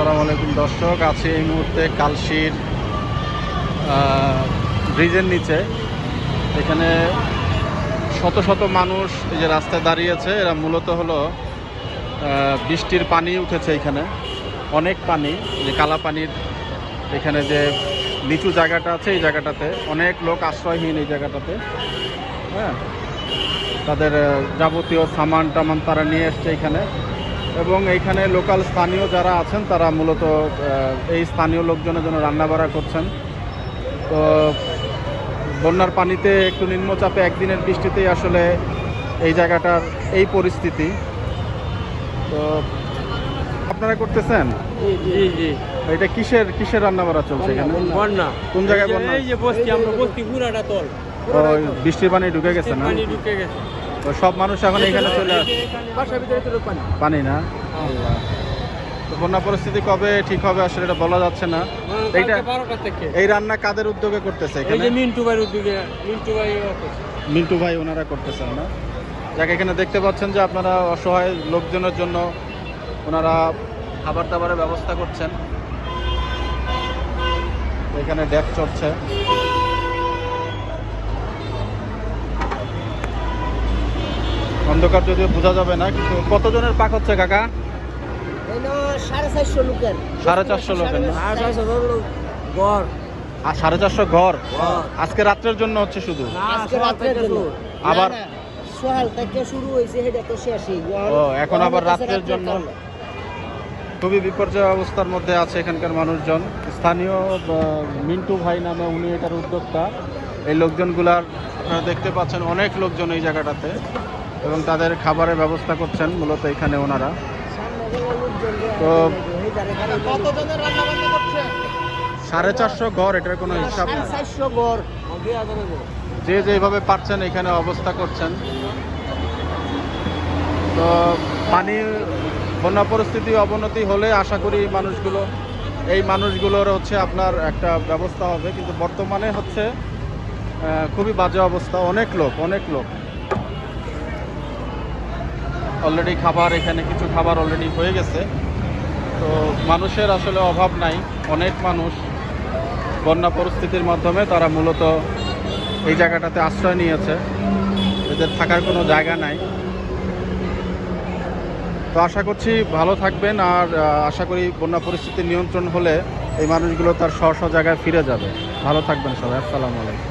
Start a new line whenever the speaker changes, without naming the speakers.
আসসালামু আলাইকুম দর্শক, আছে এই মুহূর্তে কালশির ব্রিজের নিচে। এখানে শত শত মানুষ এই যে রাস্তায় দাঁড়িয়েছে এরা মূলত হলো বৃষ্টির পানি উঠেছে এখানে, অনেক পানি যে কালা পানির এখানে যে নিচু জায়গাটা আছে, এই জায়গাটাতে অনেক লোক আশ্রয়হীন এই জায়গাটাতে। হ্যাঁ তাদের যাবতীয় সামান টামান তারা নিয়ে এসছে এখানে। এবং এইখানে লোকাল স্থানীয় যারা আছেন তারা মূলত এই স্থানীয় লোকজনের জন্য রান্নাবাড়া করছেন। তো বন্যার পানিতে একটু নিম্নচাপে একদিনের বৃষ্টিতেই আসলে এই জায়গাটার এই পরিস্থিতি। তো আপনারা করতেছেন?
জি জি
এটা কিসের কিসের রান্নাবাড়া চলছে এখানে?
বন্যা।
কোন জায়গায় বন্যা?
এই যে বস্তি আমরা বস্তি পুরাটা তল।
বৃষ্টির পানি ঢুকে গেছে না?
পানি ঢুকে গেছে।
তো সব মানুষ এখন এখানে চলে আসে
পানি।
না? তো বন্যা পরিস্থিতি কবে ঠিক হবে আসলে এটা বলা যাচ্ছে না। এইটা এই রান্না কাদের উদ্যোগে করতেছে এখানে?
মিন্টু ভাইয়ের উদ্যোগে মিন্টু ভাই
মিন্টু ভাই ওনারা করতেছেন না। যাকে এখানে দেখতে পাচ্ছেন যে আপনারা অসহায় লোকজনের জন্য ওনারা খাবার দাবারের ব্যবস্থা করছেন। এখানে ড্যাক চড়ছে। অন্ধকার যদিও বোঝা যাবে না কিন্তু কতজনের পাক হচ্ছে কাকা?
সাড়ে চারশো লোকের।
আর সাড়ে চারশো ঘর? আজকে রাত্রের জন্য হচ্ছে শুধু? আবার-
না, না, সকাল থেকে শুরু হয়েছে সেটা তো শেষই।
ও, এখন আবার রাত্রের জন্য? খুবই বিপর্যয় অবস্থার মধ্যে আছে এখানকার মানুষজন। স্থানীয় মিন্টু ভাই নামে উনি এটার উদ্যোক্তা। এই লোকজনগুলার আপনারা দেখতে পাচ্ছেন অনেক লোকজন এই জায়গাটাতে। এবং তাদের খাবারের ব্যবস্থা করছেন মূলত এখানে ওনারা। তো- সাড়ে চারশো ঘর এটার কোনো হিসাব যে যেভাবে পারছেন এখানে অবস্থা করছেন। তো পানির বন্যা পরিস্থিতি অবনতি হলে আশা করি মানুষগুলো এই মানুষগুলোর হচ্ছে আপনার একটা ব্যবস্থা হবে। কিন্তু বর্তমানে হচ্ছে খুবই বাজে অবস্থা। অনেক লোক অনেক লোক। অলরেডি খাবার, এখানে কিছু খাবার অলরেডি হয়ে গেছে। তো মানুষের আসলে অভাব নাই। অনেক মানুষ বন্যা পরিস্থিতির মাধ্যমে তারা মূলত এই জায়গাটাতে আশ্রয় নিয়েছে। এদের থাকার কোনো জায়গা নাই। তো আশা করছি ভালো থাকবেন আর আশা করি বন্যা পরিস্থিতি নিয়ন্ত্রণ হলে এই মানুষগুলো তার স্ব স্ব জায়গায় ফিরে যাবে। ভালো থাকবেন সবাই। আসসালামু আলাইকুম।